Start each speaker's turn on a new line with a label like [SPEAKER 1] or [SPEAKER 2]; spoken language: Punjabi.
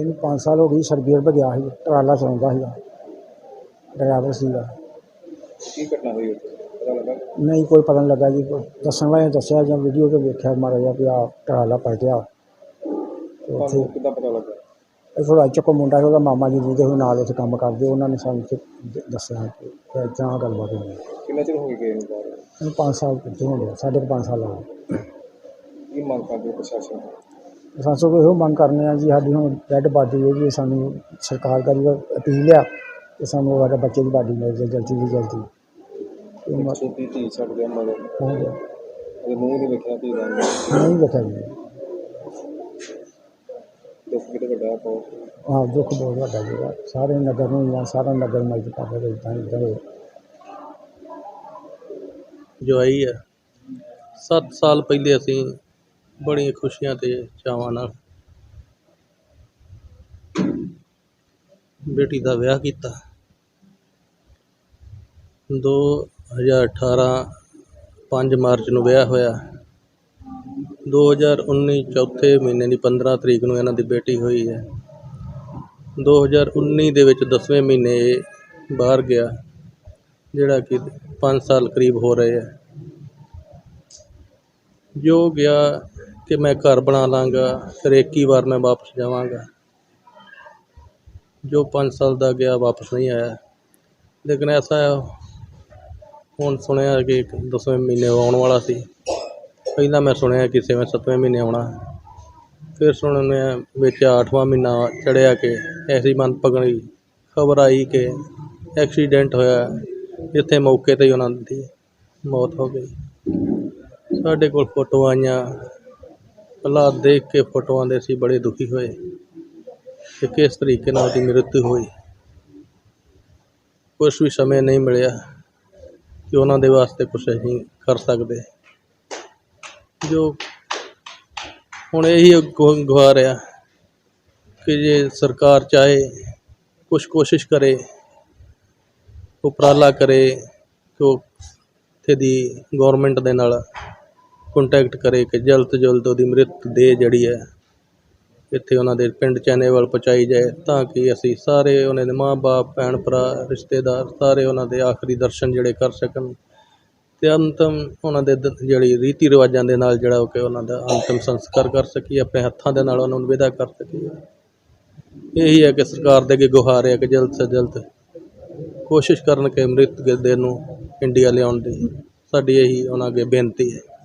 [SPEAKER 1] ਇਹਨੂੰ 5 ਸਾਲ ਹੋ ਗਏ ਸਰਬੀਅਰ ਭਜਿਆ ਸੀ ਟਰਾਲਾ ਚਲਾਉਂਦਾ ਸੀਗਾ ਡਰਾਈਵਰ ਸੀਗਾ।
[SPEAKER 2] ਕੀ ਘਟਨਾ ਹੋਈ ਉੱਥੇ? ਪਤਾ ਲੱਗਾ?
[SPEAKER 1] ਨਹੀਂ ਕੋਈ ਪਤਾ ਨਹੀਂ ਲੱਗਾ ਜੀ ਕੋਈ ਦੱਸਣ ਵਾਲੇ ਨੇ ਦੱਸਿਆ ਜਾਂ ਵੀਡੀਓ ਤੇ ਵੇਖਿਆ ਮਾੜਾ ਜਿਹਾ ਵੀ ਆ ਟਰਾਲਾ ਪਲਟਿਆ। ਤੇ ਉੱਥੇ
[SPEAKER 2] ਤੁਹਾਨੂੰ ਕਿੱਦਾਂ ਪਤਾ ਲੱਗਾ?
[SPEAKER 1] ਇਹ ਥੋੜਾ ਚੁੱਕ ਮੁੰਡਾ ਸੀ, ਉਹਦਾ ਮਾਮਾ ਜੀ ਜਿਹਦੇ ਨਾਲ ਉੱਥੇ ਕੰਮ ਕਰਦੇ ਉਹਨਾਂ ਨੇ ਸਾਨੂੰ ਦ- ਦੱਸਿਆ ਕਿ ਆਹ ਗੱਲਬਾਤ ਹੋਈ।
[SPEAKER 2] ਕਿੰਨਾ ਚਿਰ ਹੋ ਗਿਆ ਇਹਨੂੰ ਬਾਹਰ?
[SPEAKER 1] ਇਹਨੂੰ 5 ਸਾਲ ਕਿੱਥੇ ਹੋ ਗਏ ਸਾਢੇ ਕੁ ਪੰਜ ਸਾਲ ਹੋ ਗਏ।
[SPEAKER 2] ਕੀ ਮੰਗ ਕਰਦੇ ਹੋ ਪ੍ਰਸ਼ਾਸਨ ਤੋਂ?
[SPEAKER 1] ਸਾਸੋ ਕੋਈ ਇਹੋ ਮੰਗ ਕਰਨੇ ਆ ਜੀ ਸਾਡੀ ਹੁਣ ਡੈਡ ਬਾਡੀ ਹੈ ਜੀ ਸਾਨੂੰ ਸਰਕਾਰ ਕਰੀ ਅਪੀਲ ਆ ਕਿ ਸਾਨੂੰ ਸਾਡੇ ਬੱਚੇ ਦੀ ਬਾਡੀ ਮਿਲ ਜਾਏ ਜਲਦੀ ਤੋਂ ਜਲਦੀ ਇਹ
[SPEAKER 2] ਇੱਕ
[SPEAKER 1] ਮ-
[SPEAKER 2] ਛੋਟੀ ਧੀ ਛੱਡ ਗਿਆ ਮਗਰ
[SPEAKER 1] ਹੋ ਗਿਆ
[SPEAKER 2] ਉਹਦੇ ਮੂੰਹ ਨਹੀਂ ਵੇਖਿਆ ਧੀ ਦਾ
[SPEAKER 1] ਨਹੀਂ ਵੇਖਿਆ ਜੀ
[SPEAKER 2] ਦੁੱਖ ਕਿਤੇ ਵੱਡਾ ਪਾਉ
[SPEAKER 1] ਹਾਂ ਦੁੱਖ ਬਹੁਤ ਵੱਡਾ ਜੀ ਸਾਰੇ ਨਗਰ ਨੂੰ ਜਾਂ ਸਾਰਾ ਨਗਰ ਮਦਦ ਕਰ ਰਿਹਾ ਇਦਾਂ ਇਦਾਂ ਹੋਇਆ
[SPEAKER 3] ਜਵਾਈ ਹੈ 7 ਸਾਲ ਪਹਿਲੇ ਅਸੀਂ ਬੜੀਆਂ ਖੁਸ਼ੀਆਂ ਅਤੇ ਚਾਵਾਂ ਨਾਲ ਬੇਟੀ ਦਾ ਵਿਆਹ ਕੀਤਾ। 2018 5 ਮਾਰਚ ਨੂੰ ਵਿਆਹ ਹੋਇਆ। 2019 ਚੌਥੇ ਮਹੀਨੇ ਦੀ 15 ਤਰੀਕ ਨੂੰ ਇਹਨਾਂ ਦੀ ਬੇਟੀ ਹੋਈ ਹੈ। 2019 ਦੇ ਵਿੱਚ 10ਵੇਂ ਮਹੀਨੇ ਇਹ ਬਾਹਰ ਗਿਆ, ਜਿਹੜਾ ਕਿ 5 ਸਾਲ ਕਰੀਬ ਹੋ ਰਹੇ ਹੈ। ਜੋ ਗਿਆ ਕਿ ਮੈਂ ਘਰ ਬਣਾ ਲਾਂਗਾ ਫਿਰ ਇੱਕ ਹੀ ਵਾਰ ਮੈਂ ਵਾਪਸ ਜਾਵਾਂਗਾ। ਜੋ 5 ਸਾਲ ਦਾ ਗਿਆ ਵਾਪਸ ਨਹੀਂ ਆਇਆ। ਲੇਕਿਨ ਐਸਾ ਹੈ, ਹੁਣ ਸੁਣਿਆ ਕਿ ਇੱਕ ਦਸਵੇਂ ਮਹੀਨੇ ਆਉਣ ਵਾਲਾ ਸੀ। ਪਹਿਲਾਂ ਮੈਂ ਸੁਣਿਆ ਕਿ ਛੇਵੇਂ ਸੱਤਵੇਂ ਮਹੀਨੇ ਆਉਣਾ। ਫਿਰ ਸੁਣਿਆ ਵਿੱਚ ਅੱਠਵਾਂ ਮਹੀਨਾ ਚੜਿਆ ਕਿ ਐਸੀ ਮਨ ਪਗਣੀ ਖਬਰ ਆਈ ਕਿ ਐਕਸੀਡੈਂਟ ਹੋਇਆ ਜਿੱਥੇ ਮੌਕੇ ਤੇ ਹੀ ਉਹਨਾਂ ਦੀ ਮੌਤ ਹੋ ਗਈ। ਸਾਡੇ ਕੋਲ ਫੋਟੋਆਂ ਆਈਆਂ। ਹਾਲਾਤ ਦੇਖ ਕੇ ਫੋਟੋਆਂ ਦੇ ਅਸੀਂ ਬੜੇ ਦੁਖੀ ਹੋਏ ਕਿ ਕਿਸ ਤਰੀਕੇ ਨਾਲ ਉਹਦੀ ਮ੍ਰਿਤੂ ਹੋਈ। ਕੁਛ ਵੀ ਸਮੇਂ ਨਹੀਂ ਮਿਲਿਆ ਕਿ ਉਹਨਾਂ ਦੇ ਵਾਸਤੇ ਕੁਛ ਅਸੀਂ ਕਰ ਸਕਦੇ। ਜੋ ਹੁਣ ਇਹੀ ਗੁ- ਗੁਹਾਰ ਆ ਕਿ ਜੇ ਸਰਕਾਰ ਚਾਹੇ, ਕੁਛ ਕੋਸ਼ਿਸ਼ ਕਰੇ, ਉਪਰਾਲਾ ਕਰੇ ਕਿ ਉਹ ਇੱਥੇ ਦੀ ਗੌਰਮੈਂਟ ਦੇ ਨਾਲ ਕੰਟੈਕਟ ਕਰੇ ਕਿ ਜਲਦ ਤੋਂ ਜਲਦ ਉਹਦੀ ਮ੍ਰਿਤ ਦੇਹ ਜਿਹੜੀ ਹੈ, ਇੱਥੇ ਉਹਨਾਂ ਦੇ ਪਿੰਡ ਚੈਨੇਵਲ ਪਹੁੰਚਾਈ ਜਾਏ ਤਾਂ ਕਿ ਅਸੀਂ ਸਾਰੇ ਉਹਨਾਂ ਦੇ ਮਾਂ-ਬਾਪ ਭੈਣ ਭਰਾ, ਰਿਸ਼ਤੇਦਾਰ ਸਾਰੇ ਉਹਨਾਂ ਦੇ ਆਖਰੀ ਦਰਸ਼ਨ ਜਿਹੜੇ ਕਰ ਸਕਣ ਅਤੇ ਅੰਤਮ ਉਹਨਾਂ ਦੇ ਦ- ਜਿਹੜੀ ਰੀਤੀ ਰਿਵਾਜਾਂ ਦੇ ਨਾਲ ਜਿਹੜਾ ਉਹ ਕਿ ਉਹਨਾਂ ਦਾ ਅੰਤਮ ਸੰਸਕਾਰ ਕਰ ਸਕੀਏ, ਆਪਣੇ ਹੱਥਾਂ ਦੇ ਨਾਲ ਉਹਨਾਂ ਨੂੰ ਵਿਦਾ ਕਰ ਸਕੀਏ। ਇਹੀ ਹੈ ਕਿ ਸਰਕਾਰ ਦੇ ਅੱਗੇ ਗੁਹਾਰ ਹੈ ਕਿ ਜਲਦ ਤੋਂ ਜਲਦ ਕੋਸ਼ਿਸ਼ ਕਰਨ ਕਿ ਮ੍ਰਿਤ ਦੇ ਨੂੰ ਇੰਡੀਆ ਲਿਆਉਣ ਦੀ। ਸਾਡੀ ਇਹੀ ਉਹਨਾਂ ਅੱਗੇ ਬੇਨਤੀ ਹੈ।